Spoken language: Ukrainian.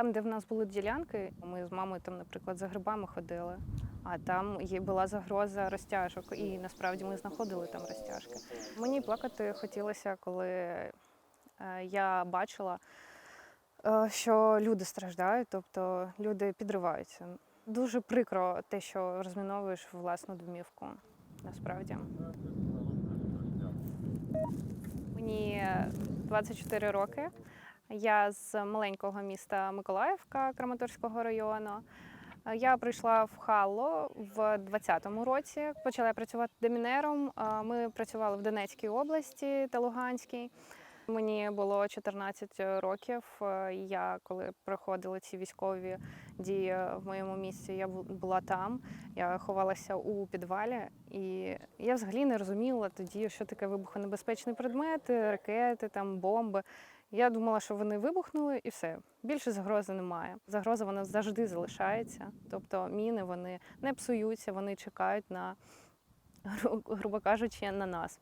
Там, де в нас були ділянки, ми з мамою там, наприклад, за грибами ходили. А там була загроза розтяжок, і насправді ми знаходили там розтяжки. Мені плакати хотілося, коли е, я бачила, е, що люди страждають, тобто люди підриваються. Дуже прикро те, що розміновуєш власну домівку. Насправді. Мені 24 роки. Я з маленького міста Миколаївка Краматорського району. Е, Я прийшла в Халло в 2020 році. Почала працювати демінером. Е, Ми працювали в Донецькій області та Луганській. Мені було 14 років. Е, Я коли проходили ці військові дії в моєму місці, я була там. Я ховалася у підвалі, і я взагалі не розуміла тоді, що таке вибухонебезпечні предмети, ракети, там бомби. Я думала, що вони вибухнули і все. Більше загрози немає. Загроза вона завжди залишається. Тобто міни вони не псуються, вони чекають на, грубо кажучи, на нас.